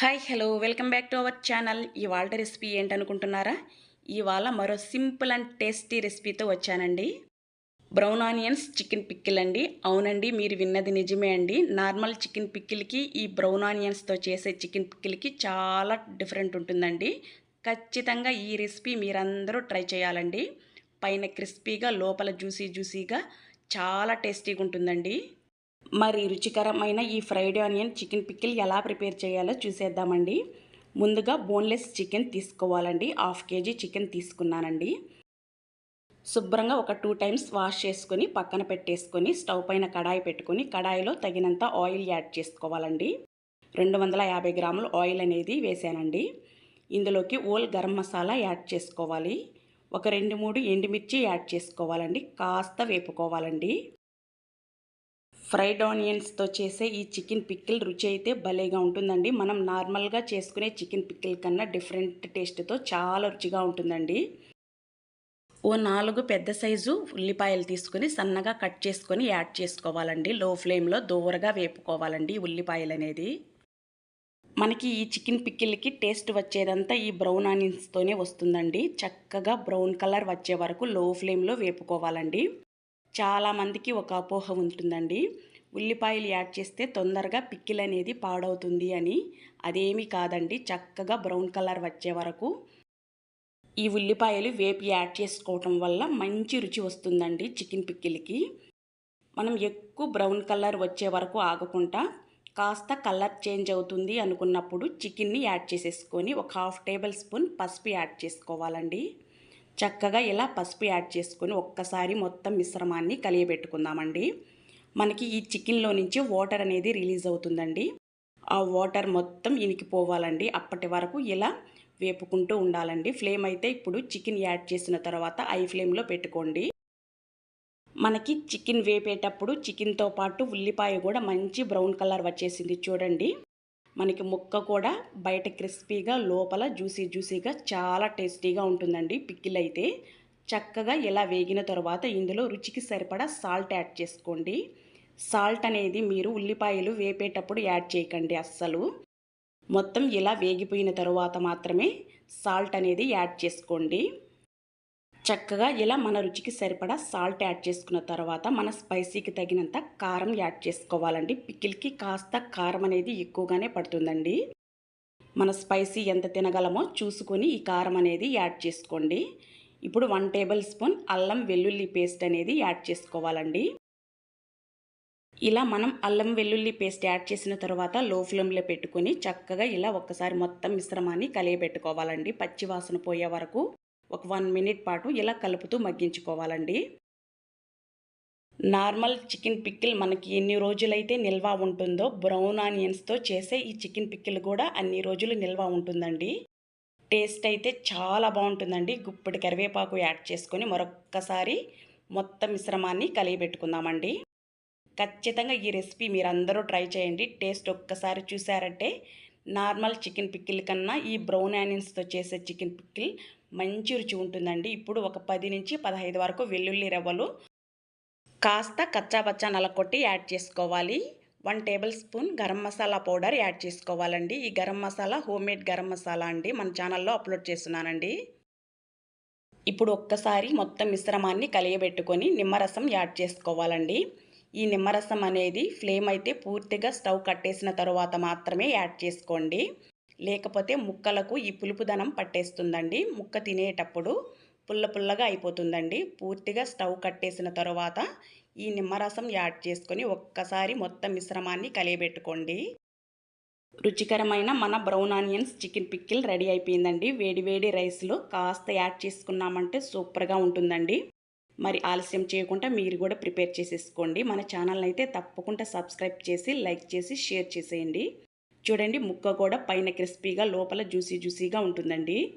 Hi hello welcome back to our channel. ఇవాళ recipe ఏంటనుకుంటున్నారా? ఇవాళ మరో సింపుల్ అండ్ టేస్టీ రెసిపీతో వచ్చానండి. బ్రౌన్ ఆనియన్స్ చికెన్ పిక్కిల్ అండి. అవునండి మీరు విన్నది నిజమే అండి. నార్మల్ చికెన్ పిక్కిల్కి ఈ బ్రౌన్ ఆనియన్స్తో చేసే చికెన్ పిక్కిల్కి చాలా డిఫరెంట్ ఉంటుందండి. ఖచ్చితంగా ఈ రెసిపీ మీరందరూ ట్రై చేయాలండి. పైన క్రిస్పీగా లోపల జ్యూసీ జ్యూసీగా చాలా టేస్టీగా ఉంటుందండి మరి రుచికరమైన ఈ ఫ్రైడ్ ఆనియన్ చికెన్ పిక్కిల్ ఎలా ప్రిపేర్ చేయాలో చూసేద్దామండి. ముందుగా బోన్లెస్ చికెన్ తీసుకోవాలండి. హాఫ్ కేజీ చికెన్ తీసుకున్నానండి. శుభ్రంగా ఒక టూ టైమ్స్ వాష్ చేసుకొని పక్కన పెట్టేసుకొని స్టవ్ పైన కడాయి పెట్టుకొని కడాయిలో తగినంత ఆయిల్ యాడ్ చేసుకోవాలండి. రెండు వందల యాభై గ్రాములు ఆయిల్ అనేది వేసానండి. ఇందులోకి ఓల్ గరం మసాలా యాడ్ చేసుకోవాలి. ఒక రెండు మూడు ఎండుమిర్చి యాడ్ చేసుకోవాలండి. కాస్త వేపుకోవాలండి. ఫ్రైడ్ ఆనియన్స్తో చేసే ఈ చికెన్ పిక్కిల్ రుచి అయితే భలేగా ఉంటుందండి. మనం నార్మల్గా చేసుకునే చికెన్ పిక్కిల్ కన్నా డిఫరెంట్ టేస్ట్తో చాలా రుచిగా ఉంటుందండి. ఓ నాలుగు పెద్ద సైజు ఉల్లిపాయలు తీసుకొని సన్నగా కట్ చేసుకొని యాడ్ చేసుకోవాలండి. లో ఫ్లేమ్లో దూరగా వేపుకోవాలండి ఉల్లిపాయలు అనేది. మనకి ఈ చికెన్ పిక్కిల్కి టేస్ట్ వచ్చేదంతా ఈ బ్రౌన్ ఆనియన్స్తోనే వస్తుందండి. చక్కగా బ్రౌన్ కలర్ వచ్చే వరకు లో ఫ్లేమ్లో వేపుకోవాలండి. చాలామందికి ఒక అపోహ ఉంటుందండి. ఉల్లిపాయలు యాడ్ చేస్తే తొందరగా పిక్కిల్ అనేది పాడవుతుంది అని. అదేమీ కాదండి చక్కగా బ్రౌన్ కలర్ వచ్చే వరకు. ఈ ఉల్లిపాయలు వేపి యాడ్ చేసుకోవటం వల్ల మంచి రుచి వస్తుందండి చికెన్ పిక్కిల్కి. మనం ఎక్కువ బ్రౌన్ కలర్ వచ్చే వరకు ఆగకుండా కాస్త కలర్ చేంజ్ అవుతుంది అనుకున్నప్పుడు చికెన్ని యాడ్ చేసేసుకొని ఒక హాఫ్ టేబుల్ స్పూన్ పసుపు యాడ్ చేసుకోవాలండి. చక్కగా ఇలా పసుపు యాడ్ చేసుకొని ఒక్కసారి మొత్తం మిశ్రమాన్ని కలియబెట్టుకుందామండి. మనకి ఈ చికెన్లో నుంచి వాటర్ అనేది రిలీజ్ అవుతుందండి. ఆ వాటర్ మొత్తం ఇనికిపోవాలండి. అప్పటి వరకు ఇలా వేపుకుంటూ ఉండాలండి. ఫ్లేమ్ అయితే ఇప్పుడు చికెన్ యాడ్ చేసిన తర్వాత ఐ ఫ్లేమ్లో పెట్టుకోండి. మనకి చికెన్ వేపేటప్పుడు చికెన్తో పాటు ఉల్లిపాయ కూడా మంచి బ్రౌన్ కలర్ వచ్చేసింది చూడండి. మనకి ముక్క కూడా బయట క్రిస్పీగా లోపల జ్యూసీ జ్యూసీగా చాలా టేస్టీగా ఉంటుందండి పిక్కిల్ అయితే చక్కగా ఇలా వేగిన తర్వాత ఇందులో రుచికి సరిపడా సాల్ట్ యాడ్ చేసుకోండి. సాల్ట్ అనేది మీరు ఉల్లిపాయలు వేపేటప్పుడు యాడ్ చేయకండి అస్సలు. మొత్తం ఇలా వేగిపోయిన తరువాత మాత్రమే సాల్ట్ అనేది యాడ్ చేసుకోండి. చక్కగా ఇలా మన రుచికి సరిపడా సాల్ట్ యాడ్ చేసుకున్న తర్వాత మన స్పైసీకి తగినంత కారం యాడ్ చేసుకోవాలండి. పికిల్కి కాస్త కారం అనేది ఎక్కువగానే పడుతుందండి. మన స్పైసీ ఎంత తినగలమో చూసుకొని ఈ కారం అనేది యాడ్ చేసుకోండి. ఇప్పుడు వన్ టేబుల్ స్పూన్ అల్లం వెల్లుల్లి పేస్ట్ అనేది యాడ్ చేసుకోవాలండి. ఇలా మనం అల్లం వెల్లుల్లి పేస్ట్ యాడ్ చేసిన తర్వాత లో ఫ్లేమ్లో పెట్టుకొని చక్కగా ఇలా ఒక్కసారి మొత్తం మిశ్రమాన్ని కలియబెట్టుకోవాలండి. పచ్చివాసన పోయే వరకు ఒక వన్ మినిట్ పాటు ఇలా కలుపుతూ మగ్గించుకోవాలండి. నార్మల్ చికెన్ పిక్కిల్ మనకి ఎన్ని రోజులైతే నిల్వ ఉంటుందో బ్రౌన్ ఆనియన్స్తో చేసే ఈ చికెన్ పిక్కిల్ కూడా అన్ని రోజులు నిల్వ ఉంటుందండి. టేస్ట్ అయితే చాలా బాగుంటుందండి. గుప్పటి కరివేపాకు యాడ్ చేసుకొని మరొక్కసారి మొత్తం మిశ్రమాన్ని కలిగిపెట్టుకుందామండి ఖచ్చితంగా ఈ రెసిపీ మీరు అందరూ ట్రై చేయండి. టేస్ట్ ఒక్కసారి చూసారంటే నార్మల్ చికెన్ పిక్కిల్ కన్నా ఈ బ్రౌన్ ఆనియన్స్తో చేసే చికెన్ పిక్కిల్ మంచి రుచి ఉంటుందండి. ఇప్పుడు ఒక పది నుంచి పదహైదు వరకు వెల్లుల్లి రవ్వలు కాస్త కచ్చాపచ్చా నలకొట్టి యాడ్ చేసుకోవాలి. One tablespoon garam masala powder add చేసుకోవాలండి. ఈ గరం మసాలా హోమ్మేడ్ గరం మసాలా అండి మన ఛానల్లో అప్లోడ్ చేస్తున్నానండి. ఇప్పుడు ఒక్కసారి మొత్తం మిశ్రమాన్ని కలియబెట్టుకొని నిమ్మరసం యాడ్ చేసుకోవాలండి. ఈ నిమ్మరసం అనేది ఫ్లేమ్ అయితే పూర్తిగా స్టవ్ కట్టేసిన తర్వాత మాత్రమే యాడ్ చేసుకోండి. లేకపోతే ముక్కలకు ఈ పులుపుదనం పట్టేస్తుందండి. ముక్క తినేటప్పుడు పుల్ల పుల్లగా అయిపోతుందండి. పూర్తిగా స్టవ్ కట్టేసిన తర్వాత ఈ నిమ్మరసం యాడ్ చేసుకొని ఒక్కసారి మొత్తం మిశ్రమాన్ని కలియబెట్టుకోండి. రుచికరమైన మన brown onions chicken pickle ready అయిపోయిందండి. వేడి వేడి రైస్లో కాస్త యాడ్ చేసుకున్నామంటే సూపర్గా ఉంటుందండి. మరి ఆలస్యం చేయకుండా మీరు కూడా ప్రిపేర్ చేసేసుకోండి. మన ఛానల్ అయితే తప్పకుండా సబ్స్క్రైబ్ చేసి లైక్ చేసి షేర్ చేసేయండి. చూడండి ముక్క కూడా పైన క్రిస్పీగా లోపల జ్యూసీ జ్యూసీగా ఉంటుందండి.